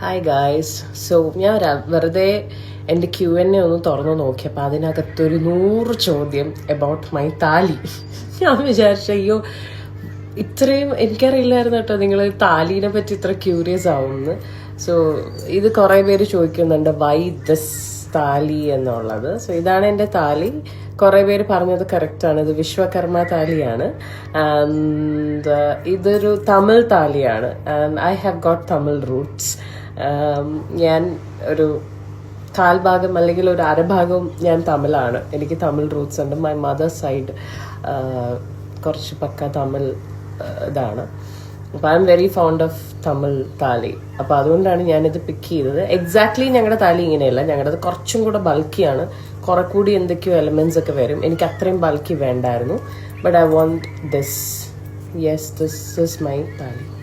Hi guys so ഞാൻ വെറുതെ എന്റെ ക്യു എൻ എ ഒന്ന് തുറന്നു നോക്കിയപ്പോൾ അതിനകത്തൊരു നൂറ് ചോദ്യം എബൌട്ട് മൈ താലി ഞാൻ വിചാരിച്ച അയ്യോ ഇത്രയും എനിക്കറിയില്ലായിരുന്നു കേട്ടോ നിങ്ങൾ താലീനെ പറ്റി ഇത്ര ക്യൂരിയസ് ആവുമെന്ന് സോ ഇത് കുറേ പേര് ചോദിക്കുന്നുണ്ട് വൈ ദിസ് താലി എന്നുള്ളത്. സോ ഇതാണ് എന്റെ താലി. കുറേ പേര് പറഞ്ഞത് കറക്റ്റാണ് ഇത് വിശ്വകർമ്മ താലിയാണ്. ആൻഡ് ഇതൊരു Tamil താലിയാണ്. And I have got Tamil roots ഞാൻ ഒരു കാൽഭാഗം അല്ലെങ്കിൽ ഒരു അരഭാഗം ഞാൻ തമിഴാണ്. എനിക്ക് തമിഴ് റൂട്ട്സ് ഉണ്ട്. മൈ മദർ സൈഡ് കുറച്ച് പക്ക തമിഴ് ഇതാണ്. അപ്പോൾ I am very fond of Tamil thali. അപ്പോൾ അതുകൊണ്ടാണ് ഞാനിത് പിക്ക് ചെയ്തത്. എക്സാക്ട്ലി ഞങ്ങളുടെ താലി ഇങ്ങനെയല്ല. ഞങ്ങളുടെ കുറച്ചും കൂടെ ബൾക്കിയാണ് കുറെ കൂടി എന്തൊക്കെയോ എലമെന്റ്സ് ഒക്കെ വരും. എനിക്ക് അത്രയും ബൾക്കി വേണ്ടായിരുന്നു. But I want this yes this is my thali.